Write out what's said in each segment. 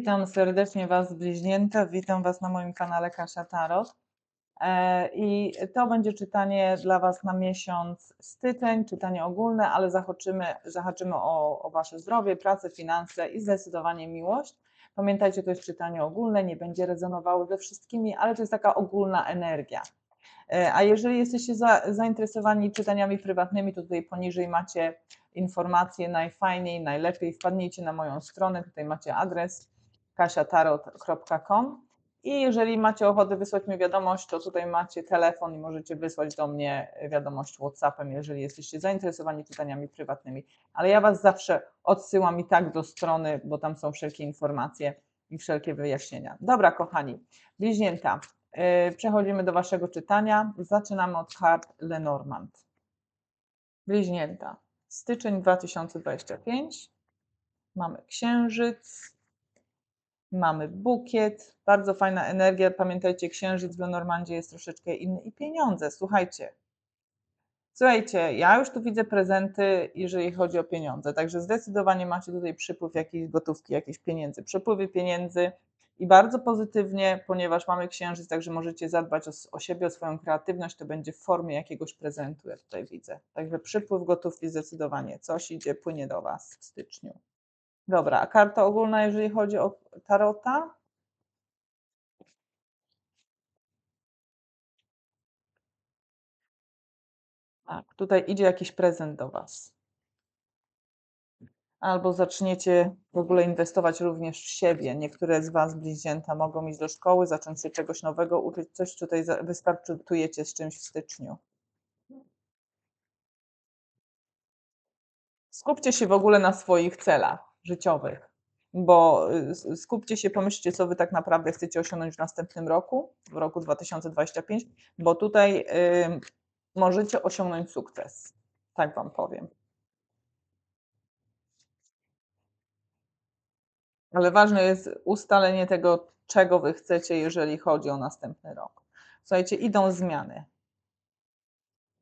Witam serdecznie Was, bliźnięta. Witam Was na moim kanale Kasia Tarot. E, I to będzie czytanie dla Was na miesiąc styczeń, czytanie ogólne, ale zahaczymy, zahaczymy o, o Wasze zdrowie, pracę, finanse i zdecydowanie miłość. Pamiętajcie, to jest czytanie ogólne, nie będzie rezonowało ze wszystkimi, ale to jest taka ogólna energia. E, A jeżeli jesteście za, zainteresowani czytaniami prywatnymi, to tutaj poniżej macie informacje najfajniej, najlepiej. Wpadnijcie na moją stronę, tutaj macie adres kasiatarot.com i jeżeli macie ochotę wysłać mi wiadomość, to tutaj macie telefon i możecie wysłać do mnie wiadomość WhatsAppem, jeżeli jesteście zainteresowani czytaniami prywatnymi. Ale ja Was zawsze odsyłam i tak do strony, bo tam są wszelkie informacje i wszelkie wyjaśnienia. Dobra, kochani, bliźnięta, przechodzimy do Waszego czytania. Zaczynamy od kart Lenormand. Bliźnięta, styczeń 2025. Mamy księżyc, mamy bukiet, bardzo fajna energia. Pamiętajcie, księżyc w Lenormandzie jest troszeczkę inny i pieniądze. Słuchajcie, słuchajcie, ja już tu widzę prezenty, jeżeli chodzi o pieniądze, także zdecydowanie macie tutaj przypływ jakiejś gotówki, jakichś pieniędzy, przepływy pieniędzy i bardzo pozytywnie, ponieważ mamy księżyc, także możecie zadbać o, o siebie, o swoją kreatywność, to będzie w formie jakiegoś prezentu, ja tutaj widzę. Także przypływ gotówki zdecydowanie, coś idzie, płynie do Was w styczniu. Dobra, a karta ogólna, jeżeli chodzi o tarota? Tak, tutaj idzie jakiś prezent do Was. Albo zaczniecie w ogóle inwestować również w siebie. Niektóre z Was, bliźnięta, mogą iść do szkoły, zacząć się czegoś nowego, uczyć coś tutaj, wystartujecie z czymś w styczniu. Skupcie się w ogóle na swoich celach życiowych, bo y, skupcie się, pomyślcie, co Wy tak naprawdę chcecie osiągnąć w następnym roku, w roku 2025, bo tutaj y, możecie osiągnąć sukces. Tak Wam powiem. Ale ważne jest ustalenie tego, czego Wy chcecie, jeżeli chodzi o następny rok. Słuchajcie, idą zmiany.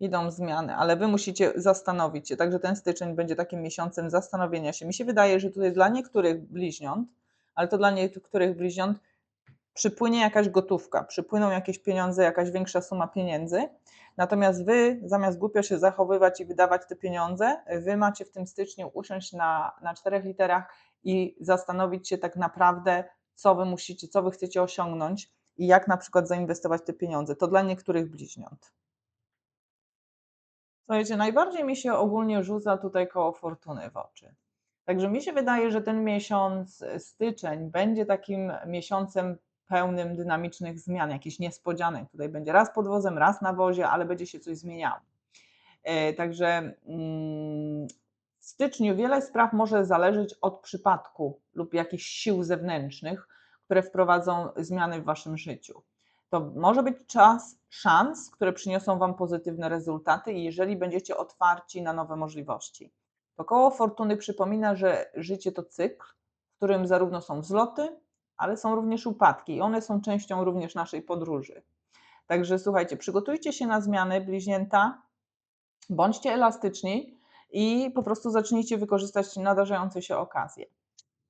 Idą zmiany, ale Wy musicie zastanowić się. Także ten styczeń będzie takim miesiącem zastanowienia się. Mi się wydaje, że tutaj dla niektórych bliźniąt, ale to dla niektórych bliźniąt przypłynie jakaś gotówka, przypłyną jakieś pieniądze, jakaś większa suma pieniędzy. Natomiast Wy, zamiast głupio się zachowywać i wydawać te pieniądze, Wy macie w tym styczniu usiąść na, na czterech literach i zastanowić się tak naprawdę, co Wy musicie, co Wy chcecie osiągnąć i jak na przykład zainwestować te pieniądze. To dla niektórych bliźniąt. Słuchajcie, najbardziej mi się ogólnie rzuca tutaj koło fortuny w oczy. Także mi się wydaje, że ten miesiąc, e, styczeń, będzie takim miesiącem pełnym dynamicznych zmian, jakichś niespodzianek. Tutaj będzie raz pod wozem, raz na wozie, ale będzie się coś zmieniało. E, Także mm, w styczniu wiele spraw może zależeć od przypadku lub jakichś sił zewnętrznych, które wprowadzą zmiany w waszym życiu. To może być czas szans, które przyniosą wam pozytywne rezultaty, jeżeli będziecie otwarci na nowe możliwości. To koło fortuny przypomina, że życie to cykl, w którym zarówno są wzloty, ale są również upadki, i one są częścią również naszej podróży. Także słuchajcie, przygotujcie się na zmiany, bliźnięta, bądźcie elastyczni i po prostu zacznijcie wykorzystać nadarzające się okazje.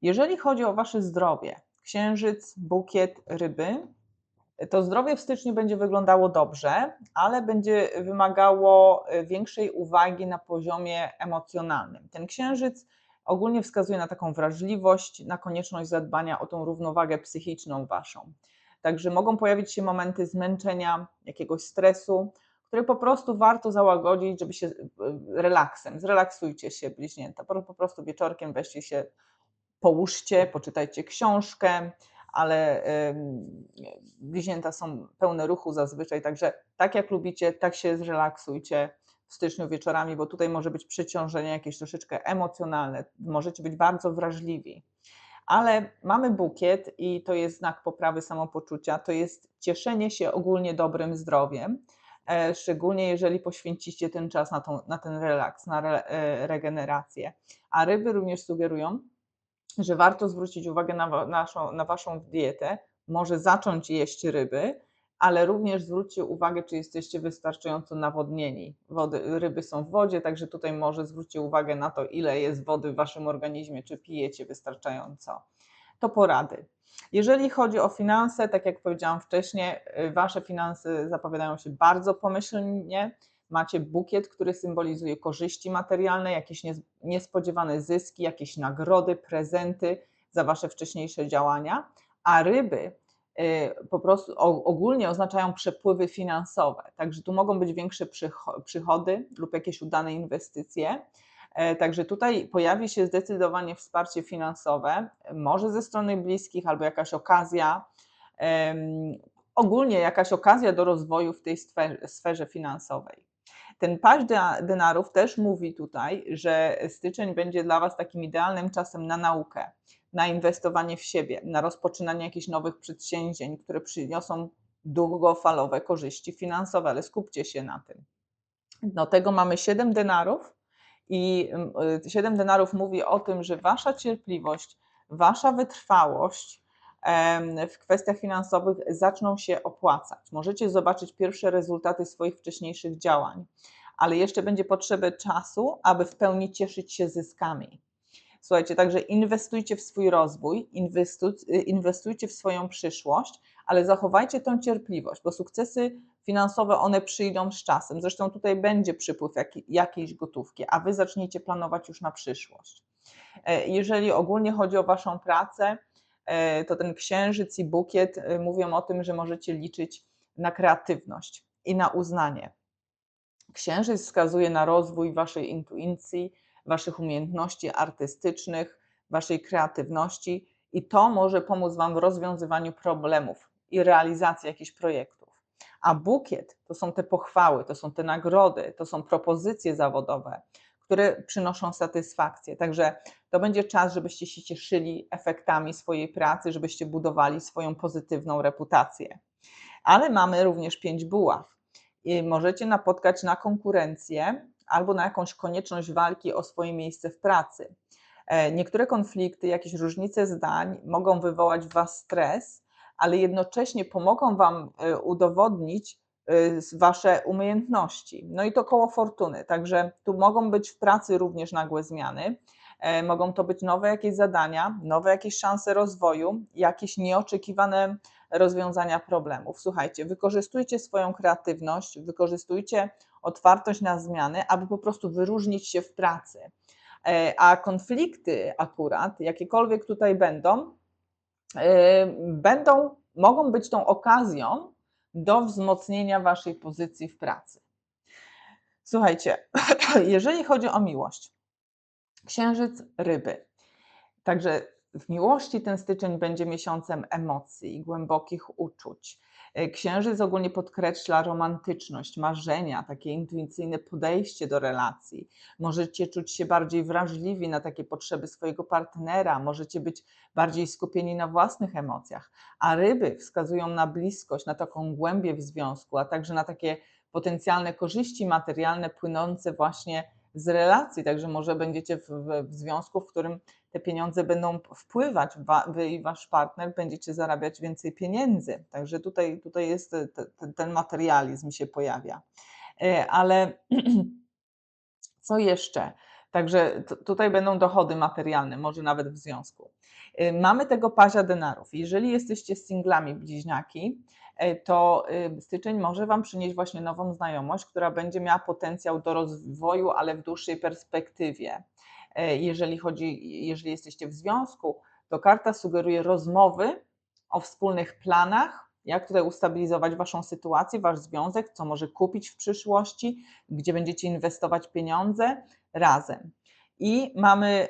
Jeżeli chodzi o Wasze zdrowie, księżyc, bukiet, ryby, to zdrowie w styczniu będzie wyglądało dobrze, ale będzie wymagało e, większej uwagi na poziomie emocjonalnym. Ten księżyc ogólnie wskazuje na taką wrażliwość, na konieczność zadbania o tą równowagę psychiczną waszą. Także mogą pojawić się momenty zmęczenia, jakiegoś stresu, które po prostu warto załagodzić, żeby się e, relaksem, zrelaksujcie się bliźnięta, po prostu wieczorkiem weźcie się, połóżcie, poczytajcie książkę, ale bliźnięta są pełne ruchu zazwyczaj, także tak jak lubicie, tak się zrelaksujcie w styczniu wieczorami, bo tutaj może być przeciążenie jakieś troszeczkę emocjonalne, możecie być bardzo wrażliwi. Ale mamy bukiet i to jest znak poprawy samopoczucia, to jest cieszenie się ogólnie dobrym zdrowiem, szczególnie jeżeli poświęcicie ten czas na, tą, na ten relaks, na re, e, regenerację. A ryby również sugerują, że warto zwrócić uwagę na, naszą, na Waszą dietę, może zacząć jeść ryby, ale również zwróćcie uwagę, czy jesteście wystarczająco nawodnieni. Wody, ryby są w wodzie, także tutaj może zwróćcie uwagę na to, ile jest wody w waszym organizmie, czy pijecie wystarczająco. To porady. Jeżeli chodzi o finanse, tak jak powiedziałam wcześniej, y, wasze finanse zapowiadają się bardzo pomyślnie. Macie bukiet, który symbolizuje korzyści materialne, jakieś niespodziewane zyski, jakieś nagrody, prezenty za wasze wcześniejsze działania, a ryby y, po prostu ogólnie oznaczają przepływy finansowe. Także tu mogą być większe przychody lub jakieś udane inwestycje. E, także tutaj pojawi się zdecydowanie wsparcie finansowe, może ze strony bliskich albo jakaś okazja, ogólnie jakaś okazja do rozwoju w tej sferze finansowej. Ten paź denarów też mówi tutaj, że styczeń będzie dla Was takim idealnym czasem na naukę, na inwestowanie w siebie, na rozpoczynanie jakichś nowych przedsięwzięć, które przyniosą długofalowe korzyści finansowe, ale skupcie się na tym. Do tego mamy 7 denarów, i y, siedem denarów mówi o tym, że wasza cierpliwość, wasza wytrwałość w kwestiach finansowych zaczną się opłacać. Możecie zobaczyć pierwsze rezultaty swoich wcześniejszych działań, ale jeszcze będzie potrzeby czasu, aby w pełni cieszyć się zyskami. Słuchajcie, także inwestujcie w swój rozwój, inwestujcie w swoją przyszłość, ale zachowajcie tą cierpliwość, bo sukcesy finansowe one przyjdą z czasem. Zresztą tutaj będzie przypływ jakiejś gotówki, a wy zacznijcie planować już na przyszłość. E, jeżeli ogólnie chodzi o waszą pracę, e, to ten księżyc i bukiet e, mówią o tym, że możecie liczyć na kreatywność i na uznanie. Księżyc wskazuje na rozwój waszej intuicji, waszych umiejętności artystycznych, waszej kreatywności i to może pomóc wam w rozwiązywaniu problemów i realizacji jakichś projektów. A bukiet to są te pochwały, to są te nagrody, to są propozycje zawodowe, które przynoszą satysfakcję. Także to będzie czas, żebyście się cieszyli efektami swojej pracy, żebyście budowali swoją pozytywną reputację. Ale mamy również pięć buław. I możecie napotkać na konkurencję albo na jakąś konieczność walki o swoje miejsce w pracy. E, niektóre konflikty, jakieś różnice zdań mogą wywołać w Was stres, ale jednocześnie pomogą Wam e, udowodnić e, Wasze umiejętności. No i to koło fortuny. Także tu mogą być w pracy również nagłe zmiany. Mogą to być nowe jakieś zadania, nowe jakieś szanse rozwoju, jakieś nieoczekiwane rozwiązania problemów. Słuchajcie, wykorzystujcie swoją kreatywność, wykorzystujcie otwartość na zmiany, aby po prostu wyróżnić się w pracy. A konflikty akurat, jakiekolwiek tutaj będą, będą, mogą być tą okazją do wzmocnienia Waszej pozycji w pracy. Słuchajcie, jeżeli chodzi o miłość, księżyc ryby. Także w miłości ten styczeń będzie miesiącem emocji, głębokich uczuć. E, księżyc ogólnie podkreśla romantyczność, marzenia, takie intuicyjne podejście do relacji. Możecie czuć się bardziej wrażliwi na takie potrzeby swojego partnera, możecie być bardziej skupieni na własnych emocjach, a ryby wskazują na bliskość, na taką głębię w związku, a także na takie potencjalne korzyści materialne płynące właśnie z relacji, także może będziecie w, w, w, związku, w którym te pieniądze będą wpływać, wy i wasz partner będziecie zarabiać więcej pieniędzy. Także tutaj, tutaj jest te, ten materializm się pojawia. E, ale co jeszcze? Także tutaj będą dochody materialne, może nawet w związku. E, mamy tego pazia denarów. Jeżeli jesteście singlami bliźniaki, E, to y, styczeń może Wam przynieść właśnie nową znajomość, która będzie miała potencjał do rozwoju, ale w dłuższej perspektywie. E, jeżeli chodzi, jeżeli jesteście w związku, to karta sugeruje rozmowy o wspólnych planach, jak tutaj ustabilizować Waszą sytuację, Wasz związek, co może kupić w przyszłości, gdzie będziecie inwestować pieniądze razem. I mamy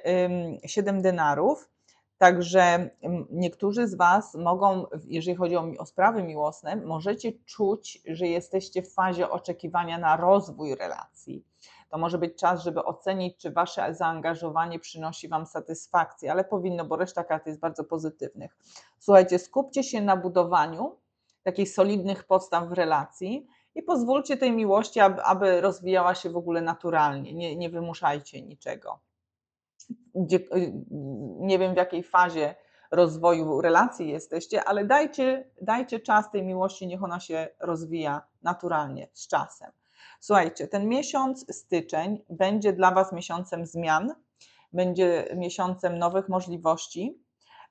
7 denarów, Także niektórzy z Was mogą, jeżeli chodzi o, o, sprawy miłosne, możecie czuć, że jesteście w fazie oczekiwania na rozwój relacji. To może być czas, żeby ocenić, czy Wasze zaangażowanie przynosi Wam satysfakcję, ale powinno, bo reszta kart jest bardzo pozytywnych. Słuchajcie, skupcie się na budowaniu takich solidnych podstaw w relacji i pozwólcie tej miłości, aby, aby rozwijała się w ogóle naturalnie. Nie, nie wymuszajcie niczego gdzie, y, nie wiem w jakiej fazie rozwoju relacji jesteście, ale dajcie, dajcie czas tej miłości, niech ona się rozwija naturalnie z czasem. Słuchajcie, ten miesiąc styczeń będzie dla Was miesiącem zmian, będzie miesiącem nowych możliwości.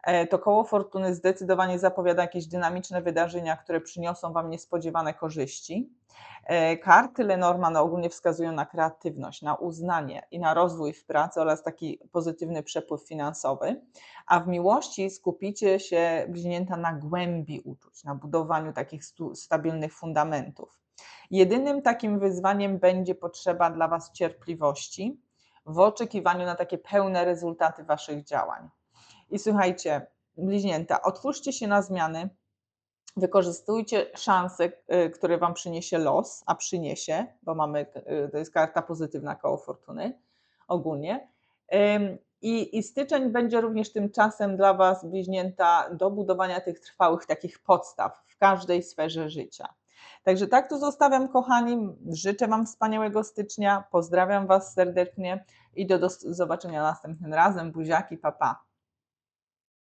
E, to koło fortuny zdecydowanie zapowiada jakieś dynamiczne wydarzenia, które przyniosą Wam niespodziewane korzyści. E, karty Lenormand ogólnie wskazują na kreatywność, na uznanie i na rozwój w pracy oraz taki pozytywny przepływ finansowy, a w miłości skupicie się bliźnięta na głębi uczuć, na budowaniu takich stabilnych fundamentów. Jedynym takim wyzwaniem będzie potrzeba dla Was cierpliwości w oczekiwaniu na takie pełne rezultaty Waszych działań. I słuchajcie, bliźnięta, otwórzcie się na zmiany, wykorzystujcie szanse, y, które Wam przyniesie los, a przyniesie, bo mamy, y, to jest karta pozytywna koło fortuny ogólnie. I, I styczeń będzie również tym czasem dla Was bliźnięta do budowania tych trwałych takich podstaw w każdej sferze życia. Także tak tu zostawiam, kochani. Życzę Wam wspaniałego stycznia. Pozdrawiam Was serdecznie i do, do zobaczenia następnym razem. Buziaki, papa. Pa.